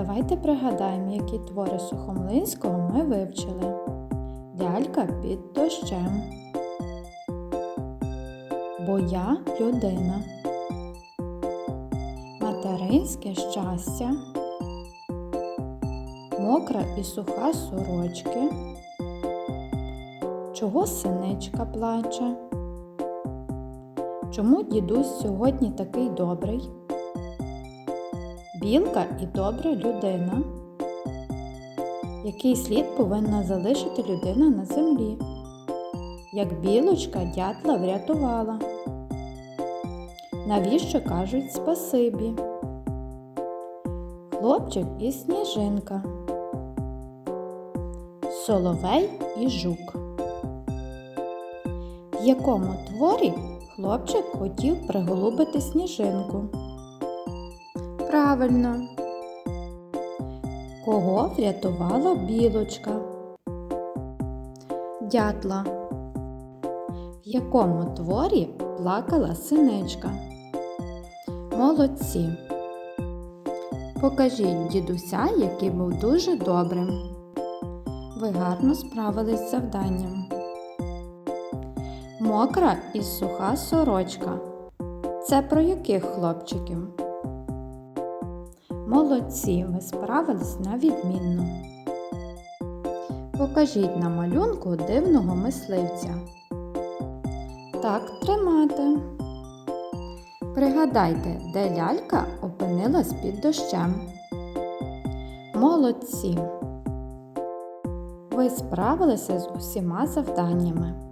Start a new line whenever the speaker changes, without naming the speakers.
Давайте пригадаємо, які твори Сухомлинського ми вивчили. Лялька під дощем. Бо я людина. Материнське щастя. Мокра і суха сорочки. Чого синичка плаче? Чому дідусь сьогодні такий добрий? Білка і добра людина. Який слід повинна залишити людина на землі? Як білочка дятла врятувала. Навіщо кажуть спасибі? Хлопчик і сніжинка. Соловей і жук. В якому творі хлопчик хотів приголубити сніжинку? Правильно. Кого врятувала білочка? Дятла. В якому творі плакала синичка? Молодці. Покажіть дідуся, який був дуже добрим. Ви гарно справились з завданням. Мокра і суха сорочка. Це про яких хлопчиків? Молодці, ви справились на відмінно. Покажіть на малюнку дивного мисливця. Так тримати. Пригадайте, де лялька опинилась під дощем. Молодці. Ви справилися з усіма завданнями.